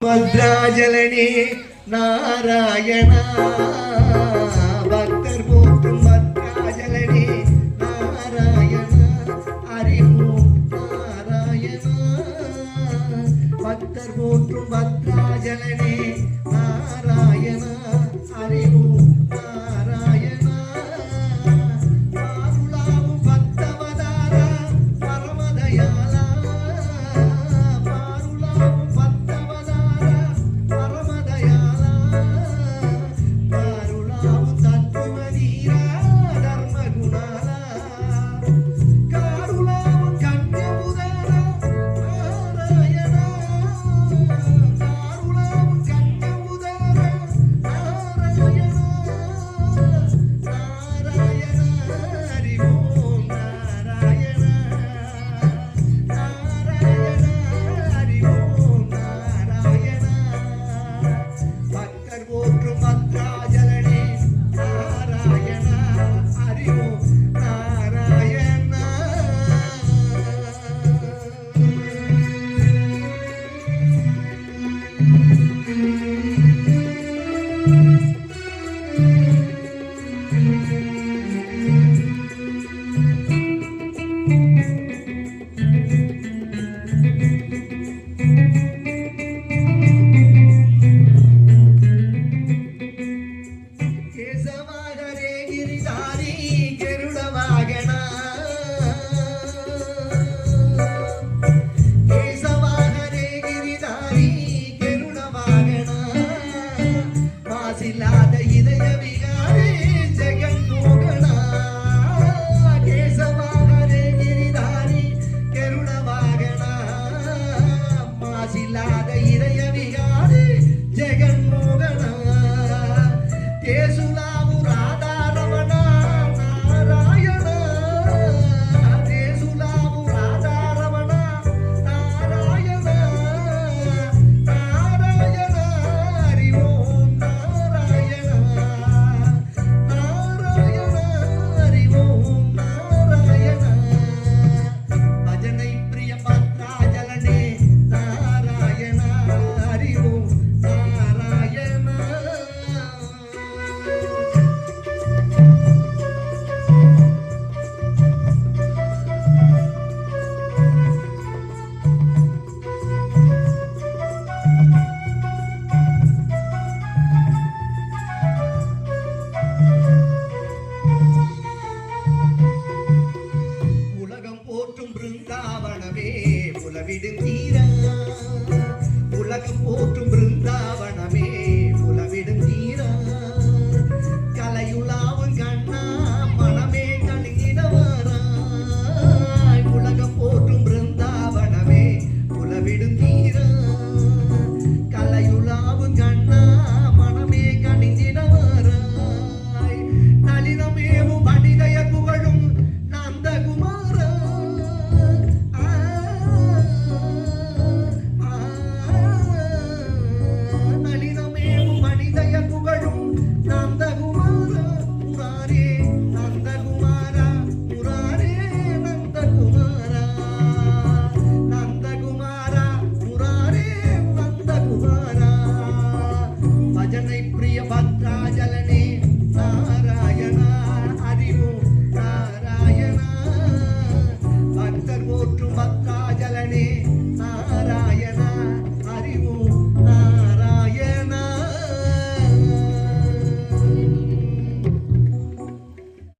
భద్రాజలని నారాయణ. காசில்லாத இதயவி உலவிடும் தீரா உலகம் போற்றும் பிருந்தாவனமே. உலவிடும் தீரா கலையுலாவும் கண்ணா மனமே கணங்கிடவாராய் உலகம் போற்றும் பிருந்தாவனமே. உலவிடும் தீரா கலையுலாவும் கண்ணா மனமே கணிந்திடவாராய் நளினமே